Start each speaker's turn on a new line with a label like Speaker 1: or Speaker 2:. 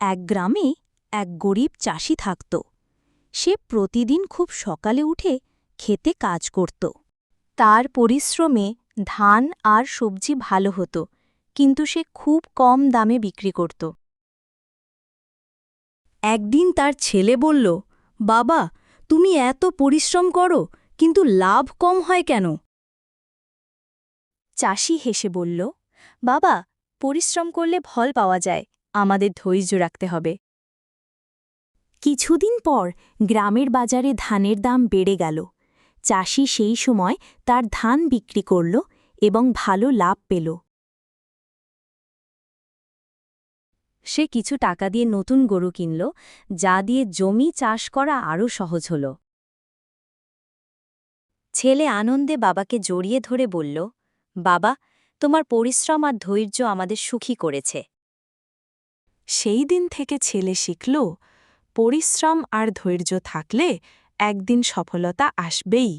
Speaker 1: এক গ্রামে এক গরিব চাষি থাকত। সে প্রতিদিন খুব সকালে উঠে খেতে কাজ করত। তার পরিশ্রমে ধান আর সবজি ভালো হতো, কিন্তু সে খুব কম দামে বিক্রি করত। একদিন তার ছেলে বলল, বাবা, তুমি এত পরিশ্রম করো, কিন্তু লাভ কম হয় কেন? চাষি হেসে বলল, বাবা, পরিশ্রম করলে ফল পাওয়া যায় আমাদের ধৈর্য রাখতে হবে। কিছুদিন পর গ্রামের বাজারে ধানের দাম বেড়ে গেল। চাষি সেই সময় তার ধান বিক্রি করল এবং ভালো লাভ পেল। সে কিছু টাকা দিয়ে নতুন গরু কিনল, যা দিয়ে জমি চাষ করা আরও সহজ হল। ছেলে আনন্দে বাবাকে জড়িয়ে ধরে বলল, বাবা, তোমার পরিশ্রম আর ধৈর্য আমাদের সুখী করেছে।
Speaker 2: সেই দিন থেকে ছেলে শিখল পরিশ্রম আর ধৈর্য থাকলে একদিন সফলতা আসবেই।